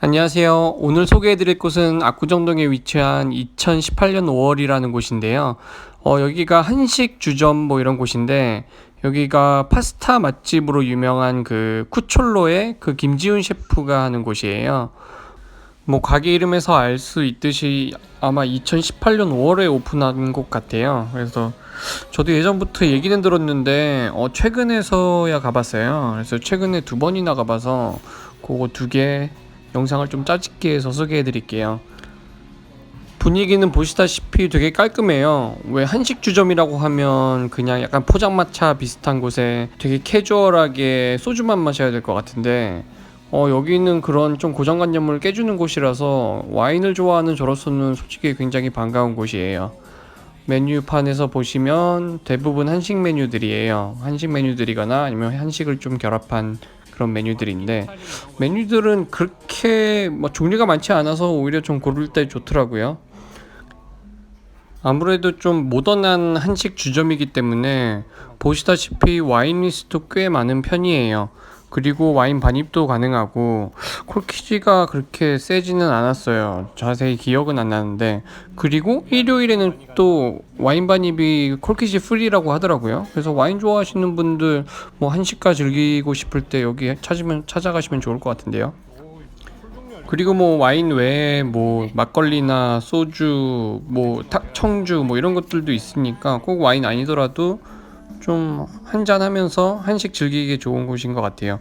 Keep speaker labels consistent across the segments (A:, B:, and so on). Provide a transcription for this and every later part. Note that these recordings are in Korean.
A: 안녕하세요. 오늘 소개해드릴 곳은 압구정동에 위치한 2018년 5월이라는 곳인데요. 어, 여기가 한식 주점 뭐 이런 곳인데 여기가 파스타 맛집으로 유명한 그 쿠촐로의 그 김지훈 셰프가 하는 곳이에요. 뭐 가게 이름에서 알 수 있듯이 아마 2018년 5월에 오픈한 곳 같아요. 그래서 저도 예전부터 얘기는 들었는데 어 최근에서야 가봤어요. 그래서 최근에 두 번이나 가봐서 그거 두 개 영상을 좀 짜집게 해서 소개해 드릴게요. 분위기는 보시다시피 되게 깔끔해요. 왜 한식 주점이라고 하면 그냥 약간 포장마차 비슷한 곳에 되게 캐주얼하게 소주만 마셔야 될 것 같은데 어, 여기는 그런 좀 고정관념을 깨주는 곳이라서 와인을 좋아하는 저로서는 솔직히 굉장히 반가운 곳이에요. 메뉴판에서 보시면 대부분 한식 메뉴들이에요. 한식 메뉴들이거나 아니면 한식을 좀 결합한 그런 메뉴들인데 메뉴들은 그렇게 뭐 종류가 많지 않아서 오히려 좀 고를 때 좋더라고요. 아무래도 좀 모던한 한식 주점이기 때문에 보시다시피 와인 리스트도 꽤 많은 편이에요. 그리고 와인 반입도 가능하고 콜키지가 그렇게 세지는 않았어요. 자세히 기억은 안 나는데 그리고 일요일에는 또 와인 반입이 콜키지 프리라고 하더라고요. 그래서 와인 좋아하시는 분들 뭐 한식가 즐기고 싶을 때 여기 찾으면 찾아가시면 좋을 것 같은데요. 그리고 뭐 와인 외에 뭐 막걸리나 소주, 뭐 탁- 청주 뭐 이런 것들도 있으니까 꼭 와인 아니더라도 좀 한잔 하면서 한식 즐기기 좋은 곳인 것 같아요.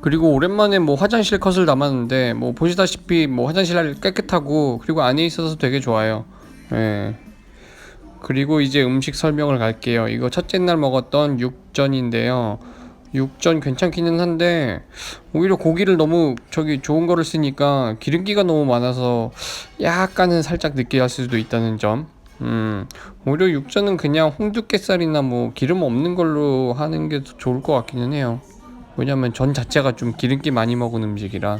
A: 그리고 오랜만에 뭐 화장실 컷을 담았는데 뭐 보시다시피 뭐 화장실 깨끗하고 그리고 안에 있어서 되게 좋아요. 예. 그리고 이제 음식 설명을 갈게요. 이거 첫째 날 먹었던 육전인데요. 육전 괜찮기는 한데 오히려 고기를 너무 저기 좋은 거를 쓰니까 기름기가 너무 많아서 약간은 살짝 느끼할 수도 있다는 점. 음, 오히려 육전은 그냥 홍두깨살이나 뭐 기름 없는 걸로 하는 게 더 좋을 것 같기는 해요. 왜냐면 전 자체가 좀 기름기 많이 먹은 음식이라.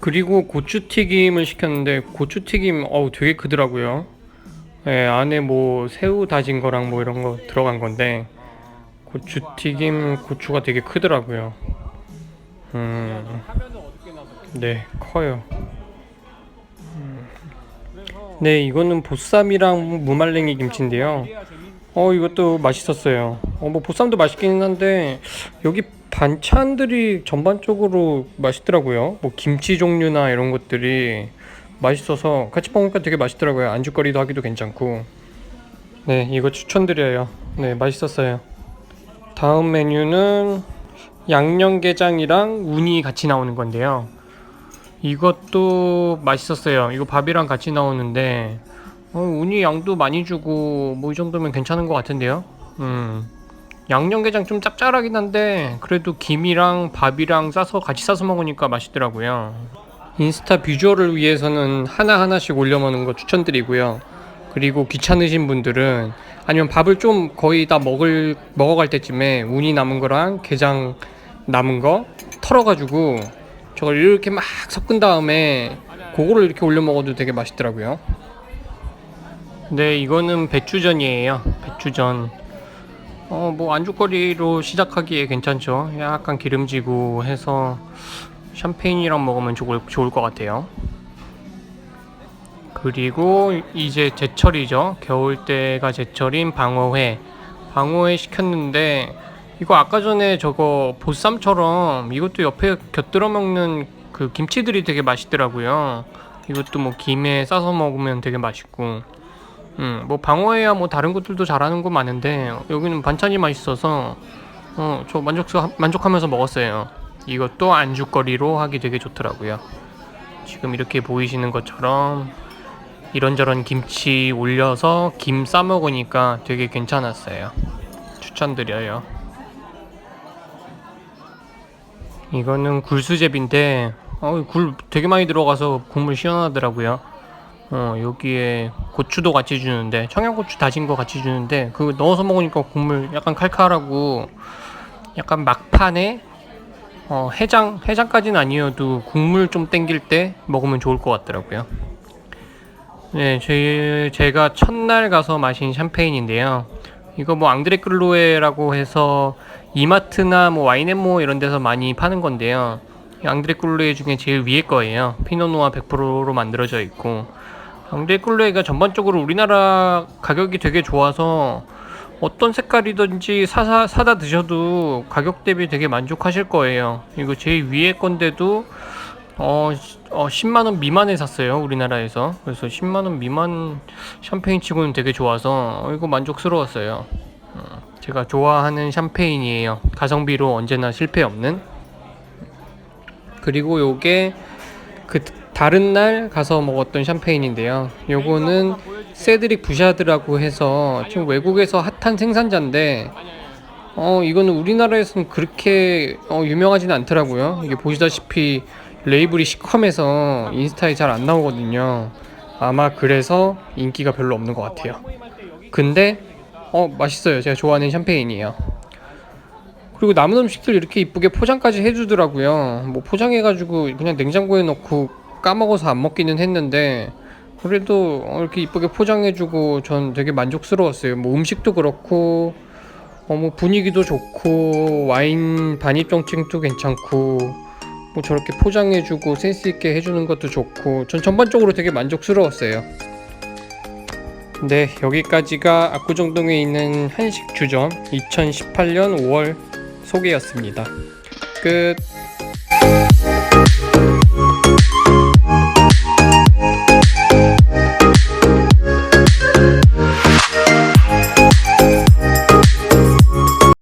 A: 그리고 고추튀김을 시켰는데 고추튀김 어우 되게 크더라고요. 예, 안에 뭐 새우 다진 거랑 뭐 이런 거 들어간 건데 고추튀김 고추가 되게 크더라고요. 음, 네, 커요. 네, 이거는 보쌈이랑 무말랭이 김치인데요. 어, 이것도 맛있었어요. 어, 뭐 보쌈도 맛있기는 한데 여기 반찬들이 전반적으로 맛있더라고요. 뭐 김치 종류나 이런 것들이 맛있어서 같이 먹으니까 되게 맛있더라고요. 안주거리도 하기도 괜찮고. 네, 이거 추천드려요. 네, 맛있었어요. 다음 메뉴는 양념게장이랑 우니 같이 나오는 건데요. 이것도 맛있었어요. 이거 밥이랑 같이 나오는데 어, 우니 양도 많이 주고 뭐 이 정도면 괜찮은 것 같은데요. 음. 양념게장 좀 짭짤하긴 한데 그래도 김이랑 밥이랑 싸서 같이 싸서 먹으니까 맛있더라고요. 인스타 비주얼을 위해서는 하나하나씩 올려 먹는 거 추천드리고요. 그리고 귀찮으신 분들은 아니면 밥을 좀 거의 다 먹을 먹어갈 때쯤에 우니 남은 거랑 게장 남은 거 털어가지고 저걸 이렇게 막 섞은 다음에 그거를 이렇게 올려 먹어도 되게 맛있더라고요. 네, 이거는 배추전이에요. 배추전. 어, 뭐 안주거리로 시작하기에 괜찮죠. 약간 기름지고 해서 샴페인이랑 먹으면 좋을, 좋을 것 같아요. 그리고 이제 제철이죠. 겨울 때가 제철인 방어회. 방어회 시켰는데 이거 아까 전에 저거 보쌈처럼 이것도 옆에 곁들여 먹는 그 김치들이 되게 맛있더라고요. 이것도 뭐 김에 싸서 먹으면 되게 맛있고. 음, 뭐 방어회야 뭐 다른 것들도 잘하는 거 많은데 여기는 반찬이 맛있어서 어, 저 만족 만족하면서 먹었어요. 이것도 안주거리로 하기 되게 좋더라고요. 지금 이렇게 보이시는 것처럼 이런저런 김치 올려서 김 싸 먹으니까 되게 괜찮았어요. 추천드려요. 이거는 굴수제비인데 어, 굴 되게 많이 들어가서 국물 시원하더라고요. 어, 여기에 고추도 같이 주는데 청양고추 다진 거 같이 주는데 그거 넣어서 먹으니까 국물 약간 칼칼하고 약간 막판에 어, 해장 해장까지는 아니어도 국물 좀 땡길 때 먹으면 좋을 것 같더라고요. 네, 제, 제가 첫날 가서 마신 샴페인인데요. 이거 뭐 앙드레 클로에라고 해서 이마트나 뭐 와인앤모 이런 데서 많이 파는 건데요. 앙드레 꿀루에 중에 제일 위에 거예요. 피노누아 100%로 만들어져 있고 앙드레 꿀루에가 전반적으로 우리나라 가격이 되게 좋아서 어떤 색깔이든지 사사, 사다 드셔도 가격 대비 되게 만족하실 거예요. 이거 제일 위에 건데도 어, 시- 어 10만 원 미만에 샀어요 우리나라에서 그래서 10만 원 미만 샴페인 치고는 되게 좋아서 어, 이거 만족스러웠어요. 어, 제가 좋아하는 샴페인이에요. 가성비로 언제나 실패 없는. 그리고 요게 그 다른 날 가서 먹었던 샴페인인데요. 요거는 세드릭 부샤드라고 해서 지금 외국에서 핫한 생산자인데 어 이거는 우리나라에서는 그렇게 어, 유명하지는 않더라고요. 이게 보시다시피 레이블이 시커매서 인스타에 잘 안 나오거든요. 아마 그래서 인기가 별로 없는 것 같아요. 근데 어 맛있어요. 제가 좋아하는 샴페인이에요. 그리고 남은 음식들 이렇게 이쁘게 포장까지 해주더라고요. 뭐 포장해가지고 그냥 냉장고에 넣고 까먹어서 안 먹기는 했는데 그래도 어, 이렇게 이쁘게 포장해주고 전 되게 만족스러웠어요. 뭐 음식도 그렇고 어, 뭐 분위기도 좋고 와인 반입정책도 괜찮고 뭐 저렇게 포장해주고 센스 있게 해주는 것도 좋고 전 전반적으로 되게 만족스러웠어요. 네 여기까지가 압구정동에 있는 한식 주점 2018년 5월 소개였습니다. 끝.